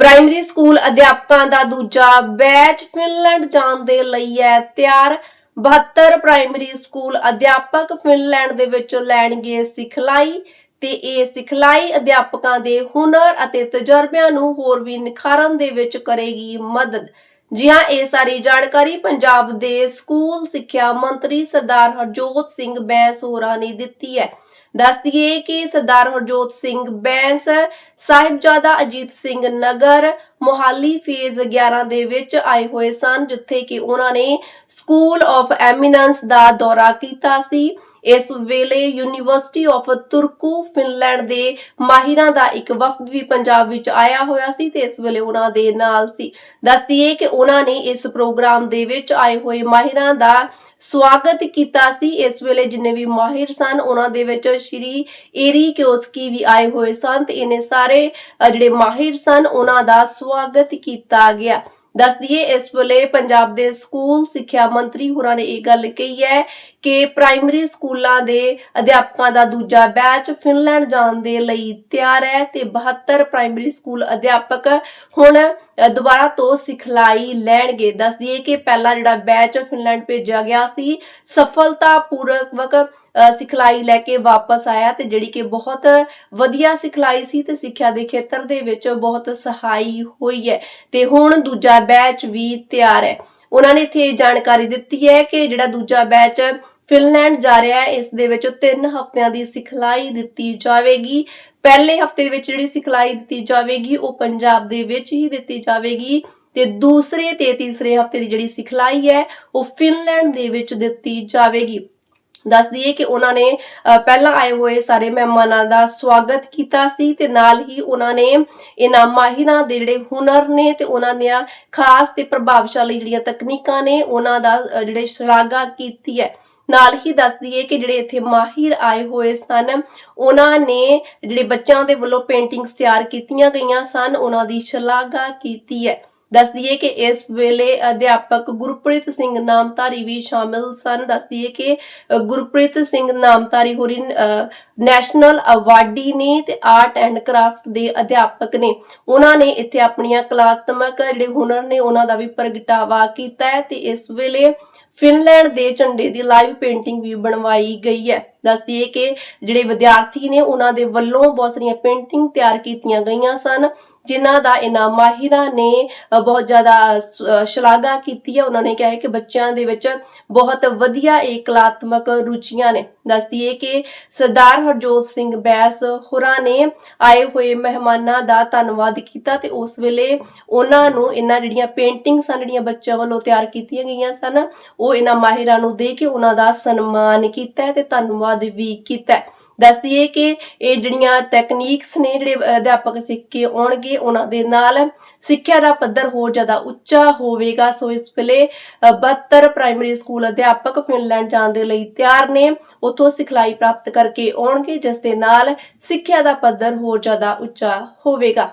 Primary school ਅਧਿਆਪਕਾਂ ਦਾ ਦੂਜਾ batch Finland ਜਾਣ ਦੇ ਲਈ ਹੈ ਤਿਆਰ। 72 ਪ੍ਰਾਇਮਰੀ ਸਕੂਲ ਅਧਿਆਪਕ ਫਿਨਲੈਂਡ ਦੇ ਵਿੱਚ ਲੈਣਗੇ ਸਿਖਲਾਈ ਤੇ ਇਹ ਸਿਖਲਾਈ ਅਧਿਆਪਕਾਂ ਦੇ ਹੁਨਰ ਅਤੇ ਤਜਰਬਿਆਂ ਨੂੰ ਹੋਰ ਵੀ ਨਿਖਾਰਨ ਦੇ ਵਿੱਚ ਕਰੇਗੀ ਮਦਦ। ਜੀ ਹਾਂ ਇਹ ਸਾਰੀ ਜਾਣਕਾਰੀ ਪੰਜਾਬ ਦੇ ਸਕੂਲ ਸਿੱਖਿਆ ਮੰਤਰੀ ਸਰਦਾਰ ਹਰਜੋਤ ਸਿੰਘ ਬੈਂਸ ਹੋਰਾਂ ਨੇ ਦਿੱਤੀ ਹੈ। ਦੱਸ ਦਈਏ ਕਿ ਸਰਦਾਰ ਹਰਜੋਤ ਸਿੰਘ ਬੈਂਸ, ਸਾਹਿਬਜ਼ਾਦਾ ਅਜੀਤ ਸਿੰਘ ਨਗਰ, ਮੋਹਾਲੀ ਫੇਜ਼ 11 ਦੇ ਵਿੱਚ ਆਏ ਹੋਏ ਸਨ, ਜਿੱਥੇ ਕਿ ਉਹਨਾਂ ਨੇ ਸਕੂਲ ਆਫ ਐਮੀਨੈਂਸ ਦਾ ਦੌਰਾ ਕੀਤਾ ਸੀ। ਇਸ ਵੇਲੇ ਯੂਨੀਵਰਸਿਟੀ ਆਫ ਤੁਰਕੂ ਫਿਨਲੈਂਡ ਦੇ ਮਾਹਿਰਾਂ ਦਾ ਇੱਕ ਵਫਦ ਵੀ ਪੰਜਾਬ ਵਿੱਚ ਆਇਆ ਹੋਇਆ ਸੀ ਤੇ ਇਸ ਵੇਲੇ ਉਹਨਾਂ ਦੇ ਨਾਲ ਸੀ। ਦੱਸ ਕਿ ਉਹਨਾਂ ਨੇ ਇਸ ਪ੍ਰੋਗਰਾਮ ਦੇ ਵਿੱਚ ਆਏ ਹੋਏ ਮਾਹਿਰਾਂ ਦਾ ਸਵਾਗਤ ਕੀਤਾ ਸੀ। ਇਸ ਵੇਲੇ ਜਿੰਨੇ ਵੀ ਮਾਹਿਰ ਸਨ, ਉਹਨਾਂ ਦੇ ਵਿੱਚ ਸ਼੍ਰੀ ਏਰੀ ਕਿਓਸਕੀ ਵੀ ਆਏ ਹੋਏ ਸਨ ਤੇ ਇਹਨੇ ਸਾਰੇ ਜਿਹੜੇ ਮਾਹਿਰ ਸਨ, ਉਹਨਾਂ ਦਾ ਸਵਾਗਤ ਕੀਤਾ ਗਿਆ। ਦੱਸ ਦਈਏ ਇਸ ਵੇਲੇ ਪੰਜਾਬ ਦੇ ਸਕੂਲ ਸਿੱਖਿਆ ਮੰਤਰੀ ਹੋਰਾਂ ਨੇ ਇਹ ਗੱਲ ਕਹੀ ਹੈ ਕਿ ਪ੍ਰਾਇਮਰੀ ਸਕੂਲਾਂ ਦੇ ਅਧਿਆਪਕਾਂ ਦਾ ਦੂਜਾ ਬੈਚ ਫਿਨਲੈਂਡ ਜਾਣ ਦੇ ਲਈ ਤਿਆਰ ਹੈ ਤੇ 72 ਪ੍ਰਾਇਮਰੀ ਸਕੂਲ ਅਧਿਆਪਕ ਹੁਣ ਦੁਬਾਰਾ ਤੋਂ ਸਿਖਲਾਈ ਲੈਣਗੇ। ਦੱਸ ਦਈਏ ਕਿ ਪਹਿਲਾ ਜਿਹੜਾ ਬੈਚ ਫਿਨਲੈਂਡ ਭੇਜਿਆ ਗਿਆ ਸੀ ਸਫਲਤਾਪੂਰਵਕ ਅ, ਸਿਖਲਾਈ ਲੈ ਕੇ ਵਾਪਸ ਆਇਆ ਤੇ ਜਿਹੜੀ ਕਿ ਬਹੁਤ ਵਧੀਆ ਸਿਖਲਾਈ ਸੀ ਤੇ ਸਿੱਖਿਆ ਦੇ ਖੇਤਰ ਦੇ ਵਿੱਚ ਬਹੁਤ ਸਹਾਈ ਹੋਈ ਹੈ। ਤੇ ਹੁਣ ਦੂਜਾ ਬੈਚ ਵੀ ਤਿਆਰ ਹੈ। ਉਹਨਾਂ ਨੇ ਇੱਥੇ ਜਾਣਕਾਰੀ ਦਿੱਤੀ ਹੈ ਕਿ ਜਿਹੜਾ ਦੂਜਾ ਬੈਚ ਫਿਨਲੈਂਡ ਜਾ ਰਿਹਾ ਹੈ, ਇਸ ਦੇ ਵਿੱਚ 3 ਹਫ਼ਤਿਆਂ ਦੀ ਸਿਖਲਾਈ ਦਿੱਤੀ ਜਾਵੇਗੀ। ਪਹਿਲੇ ਹਫ਼ਤੇ ਦੇ ਵਿੱਚ ਜਿਹੜੀ ਸਿਖਲਾਈ ਦਿੱਤੀ ਜਾਵੇਗੀ, ਉਹ ਪੰਜਾਬ ਦੇ ਵਿੱਚ ਹੀ ਦਿੱਤੀ ਜਾਵੇਗੀ ਤੇ ਦੂਸਰੇ ਤੇ ਤੀਸਰੇ ਹਫ਼ਤੇ ਦੀ ਜਿਹੜੀ ਸਿਖਲਾਈ ਹੈ, ਉਹ ਫਿਨਲੈਂਡ ਦੇ ਵਿੱਚ ਦਿੱਤੀ ਜਾਵੇਗੀ। ਦੱਸ ਦਈਏ ਕਿ ਉਹਨਾਂ ਨੇ ਪਹਿਲਾਂ ਆਏ ਹੋਏ ਸਾਰੇ ਮਹਿਮਾਨਾਂ ਦਾ ਸਵਾਗਤ ਕੀਤਾ ਸੀ ਤੇ ਨਾਲ ਹੀ ਉਹਨਾਂ ਨੇ ਇਹਨਾਂ ਮਾਹਿਰਾਂ ਦੇ ਜਿਹੜੇ ਹੁਨਰ ਨੇ ਤੇ ਉਹਨਾਂ ਦੀਆਂ ਖਾਸ ਤੇ ਪ੍ਰਭਾਵਸ਼ਾਲੀ ਜਿਹੜੀਆਂ ਤਕਨੀਕਾਂ ਨੇ ਉਹਨਾਂ ਦਾ ਜਿਹੜੇ ਸ਼ਲਾਘਾ ਕੀਤੀ ਹੈ। ਨਾਲ ਹੀ ਦੱਸ ਦਈਏ ਕਿ ਜਿਹੜੇ ਇੱਥੇ ਮਾਹਿਰ ਆਏ ਹੋਏ ਸਨ, ਉਹਨਾਂ ਨੇ ਜਿਹੜੇ ਬੱਚਿਆਂ ਦੇ ਵੱਲੋਂ ਪੇਂਟਿੰਗਸ ਤਿਆਰ ਕੀਤੀਆਂ ਗਈਆਂ ਸਨ, ਉਹਨਾਂ ਦੀ ਸ਼ਲਾਘਾ ਕੀਤੀ ਹੈ। ਦੱਸ ਦਈਏ ਕਿ ਇਸ ਵੇਲੇ ਅਧਿਆਪਕ ਗੁਰਪ੍ਰੀਤ ਸਿੰਘ ਨਾਮਧਾਰੀ ਵੀ ਸ਼ਾਮਿਲ ਸਨ। ਦੱਸ ਦਈਏ ਕਿ ਗੁਰਪ੍ਰੀਤ ਸਿੰਘ ਨਾਮਧਾਰੀ ਹੋਰੀ ਨੈਸ਼ਨਲ ਅਵਾਰਡੀ ਨੇ ਤੇ ਆਰਟ ਐਂਡ ਕਰਾਫਟ ਦੇ ਅਧਿਆਪਕ ਨੇ। ਉਹਨਾਂ ਨੇ ਇੱਥੇ ਆਪਣੀਆਂ ਕਲਾਤਮਕ ਜਿਹੜੇ ਹੁਨਰ ਨੇ, ਉਹਨਾਂ ਦਾ ਵੀ ਪ੍ਰਗਟਾਵਾ ਕੀਤਾ ਹੈ ਤੇ ਇਸ ਵੇਲੇ ਫਿਨਲੈਂਡ ਦੇ ਝੰਡੇ ਦੀ ਲਾਈਵ ਪੇਂਟਿੰਗ ਵੀ ਬਣਵਾਈ ਗਈ ਹੈ। ਦੱਸ ਦਈਏ ਕਿ ਜਿਹੜੇ ਵਿਦਿਆਰਥੀ ਨੇ, ਉਹਨਾਂ ਦੇ ਵੱਲੋਂ ਬਹੁਤ ਸਾਰੀਆਂ ਪੇਂਟਿੰਗ ਤਿਆਰ ਕੀਤੀਆਂ ਗਈਆਂ ਸਨ। ਜਿਨ੍ਹਾਂ ਦਾ ਇਹਨਾਂ ਮਾਹਿਰਾਂ ਨੇ ਬਹੁਤ ਜ਼ਿਆਦਾ ਸ਼ਲਾਘਾ ਕੀਤੀ ਹੈ। ਉਹਨਾਂ ਨੇ ਕਿਹਾ ਹੈ ਕਿ ਬੱਚਿਆਂ ਦੇ ਵਿੱਚ ਬਹੁਤ ਵਧੀਆ ਇਹ ਕਲਾਤਮਕ ਰੁਚੀਆਂ ਨੇ। ਦੱਸ ਦਈਏ ਕਿ ਸਰਦਾਰ ਹਰਜੋਤ ਸਿੰਘ ਬੈਸ ਹੋਰਾਂ ਨੇ ਆਏ ਹੋਏ ਮਹਿਮਾਨਾਂ ਦਾ ਧੰਨਵਾਦ ਕੀਤਾ ਤੇ ਉਸ ਵੇਲੇ ਉਹਨਾਂ ਨੂੰ ਇਹਨਾਂ ਜਿਹੜੀਆਂ ਪੇਂਟਿੰਗਸ ਸਨ, ਜਿਹੜੀਆਂ ਬੱਚਿਆਂ ਵੱਲੋਂ ਤਿਆਰ ਕੀਤੀਆਂ ਗਈਆਂ ਸਨ, ਉਹ ਇਹਨਾਂ ਮਾਹਿਰਾਂ ਨੂੰ ਦੇ ਕੇ ਉਹਨਾਂ ਦਾ ਸਨਮਾਨ ਕੀਤਾ ਤੇ ਧੰਨਵਾਦ ਵੀ ਕੀਤਾ ਦੱਸ ਦਈਏ ਕਿ ਇਹ ਜਿਹੜੀਆਂ ਟੈਕਨੀਕਸ ਨੇ ਜਿਹੜੇ ਅਧਿਆਪਕ ਸਿੱਖ ਕੇ ਆਉਣਗੇ ਉਹਨਾਂ ਦੇ ਨਾਲ ਸਿੱਖਿਆ ਦਾ ਪੱਧਰ ਹੋਰ ਜ਼ਿਆਦਾ ਉੱਚਾ ਹੋਵੇਗਾ। ਸੋ ਇਸ ਵੇਲੇ ਅ, 72 ਪ੍ਰਾਇਮਰੀ ਸਕੂਲ ਅਧਿਆਪਕ ਫਿਨਲੈਂਡ ਜਾਣ ਦੇ ਲਈ ਤਿਆਰ ਨੇ। ਉਥੋਂ ਸਿਖਲਾਈ ਪ੍ਰਾਪਤ ਕਰਕੇ ਆਉਣਗੇ ਜਿਸ ਦੇ ਨਾਲ ਸਿੱਖਿਆ ਦਾ ਪੱਧਰ ਹੋਰ ਜ਼ਿਆਦਾ ਉੱਚਾ ਹੋਵੇਗਾ।